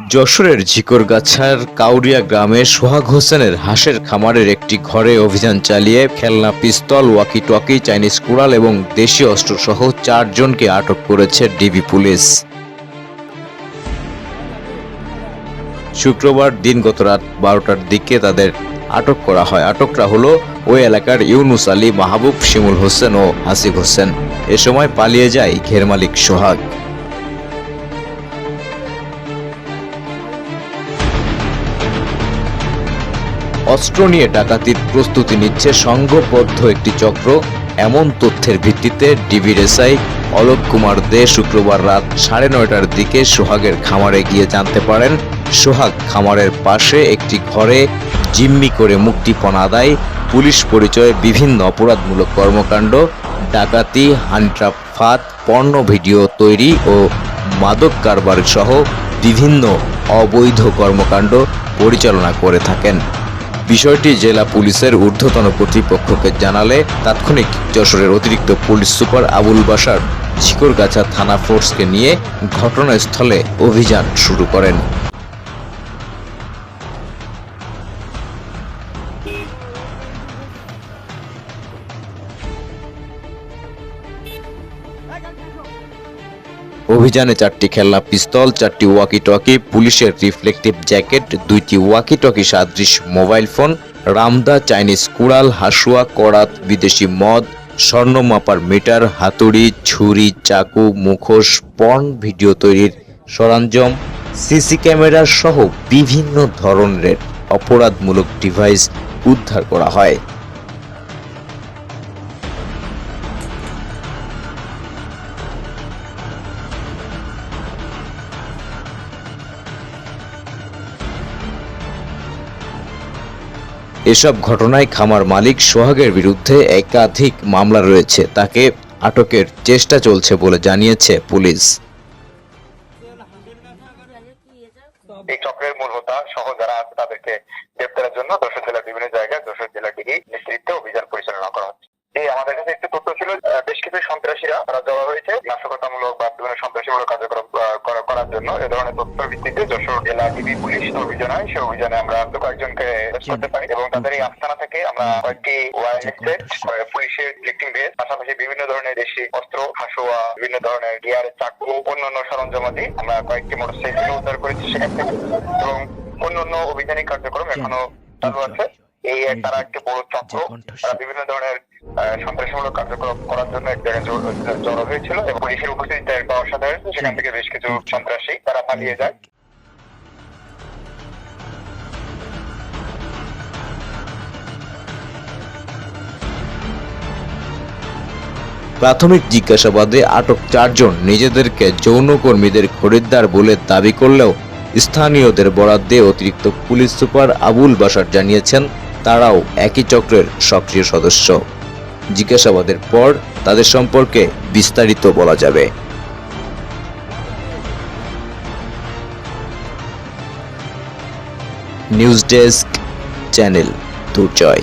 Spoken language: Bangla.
যশোরের ঝিকরগাছার কাউরিয়া গ্রামে সোহাগ হোসেনের হাঁসের খামারের একটি ঘরে অভিযান চালিয়ে খেলনা, পিস্তল ওয়াকি টকি চাইনিজ কুড়াল এবং দেশীয় অস্ত্রসহ চারজনকে আটক করেছে ডিবি পুলিশ। শুক্রবার দিন গত রাত বারোটার দিকে তাদের আটক করা হয়। আটকরা হলো ওই এলাকার ইউনুস আলী, মাহবুব, শিমুল হোসেন ও হাসিব হোসেন। এ সময় পালিয়ে যায় ঘের মালিক সোহাগ। অস্ত্র নিয়ে ডাকাতির প্রস্তুতি নিচ্ছে সংঘবদ্ধ একটি চক্র। এমন তথ্যের ভিত্তিতে ডিবির এসআই অলোক কুমার দে শুক্রবার রাত সাড়ে নয়টার দিকে সোহাগের খামারে গিয়ে জানতে পারেন, সোহাগ খামারের পাশে একটি ঘরে জিম্মি করে মুক্তিপণ আদায়, পুলিশ পরিচয়ে বিভিন্ন অপরাধমূলক কর্মকাণ্ড, ডাকাতি হানট্রাপ ফাঁদ পর্ণ ভিডিও তৈরি ও মাদক কারবার সহ বিভিন্ন অবৈধ কর্মকাণ্ড পরিচালনা করে থাকেন। বিষয়টি জেলা পুলিশের ঊর্ধ্বতন কর্তৃপক্ষকে জানালে তাৎক্ষণিক যশোরের অতিরিক্ত পুলিশ সুপার আবুল বাসার ঝিকরগাছা থানা ফোর্সকে নিয়ে ঘটনাস্থলে অভিযান শুরু করেন। অভিযানে চারটি খেলনা, পিস্তল, চারটি ওয়াকি টকি পুলিশের রিফ্লেকটিভ জ্যাকেট দুইটি ওয়াকি টকি সাদৃশ মোবাইল ফোন রামদা চাইনিজ কুড়াল, হাসুয়া, করাত, বিদেশি মদ, স্বর্ণ মাপার মিটার, হাতুড়ি, ছুরি, চাকু, মুখোশ পর্ন ভিডিও তৈরির সরঞ্জাম, সিসি ক্যামেরা সহ বিভিন্ন ধরনের অপরাধমূলক ডিভাইস উদ্ধার করা হয়। এসব ঘটনায় খামার মালিক সোহাগের বিরুদ্ধে একাধিক মামলা রয়েছে, তাকে আটকের চেষ্টা চলছে বলে জানিয়েছে পুলিশ। এই চক্রের মূল হোতা সহ যারা আছে তাদেরকে গ্রেপ্তারের জন্য যশোর জেলার বিভিন্ন জায়গায় যশোর জেলা নেতৃত্বে অভিযান পরিচালনা করা হচ্ছে এই আমাদের কাছে একটি তথ্য ছিল আহ, বেশ কিছু সন্ত্রাসীরা তারা জড়ো হয়েছে বিভিন্ন সন্ত্রাসীমূলক কার্যক্রম করার জন্য এ ধরনের তথ্যের ভিত্তিতে যশোর জেলা ডিবি পুলিশ অভিযান হয়। সেই অভিযানে আমরা কয়েকজনকে করতে পারি এবং তাদের এই আস্তানা থেকে আমরা কয়েকটি পুলিশের ইলেকট্রিক বেস পাশাপাশি বিভিন্ন ধরনের দেশি অস্ত্র হাসোয়া বিভিন্ন ধরনের গিয়ার চাকু অন্যান্য সরঞ্জামাদি আমরা কয়েকটি মোটরসাইকেল উদ্ধার করেছি সেখান থেকে। এবং অন্যান্য অভিযানিক কার্যক্রম এখনও চালু আছে। এই তারা একটি বড় চক্র তারা বিভিন্ন ধরনের সন্ত্রাসীমূলক কার্যক্রম করার জন্য এক জায়গায় জড়ো- হয়েছিল এবং পুলিশের উপস্থিতি টের পাওয়ার সাথে সেখান থেকে বেশ কিছু সন্ত্রাসী তারা পালিয়ে যায়। প্রাথমিক জিজ্ঞাসাবাদে আটক চারজন নিজেদেরকে যৌনকর্মীদের খরিদ্দার বলে দাবি করলেও স্থানীয়দের বরাদ্দে অতিরিক্ত পুলিশ সুপার আবুল বাসার জানিয়েছেন তারাও একই চক্রের সক্রিয় সদস্য। জিজ্ঞাসাবাদের পর তাদের সম্পর্কে বিস্তারিত বলা যাবে। News desk channel Durjoy.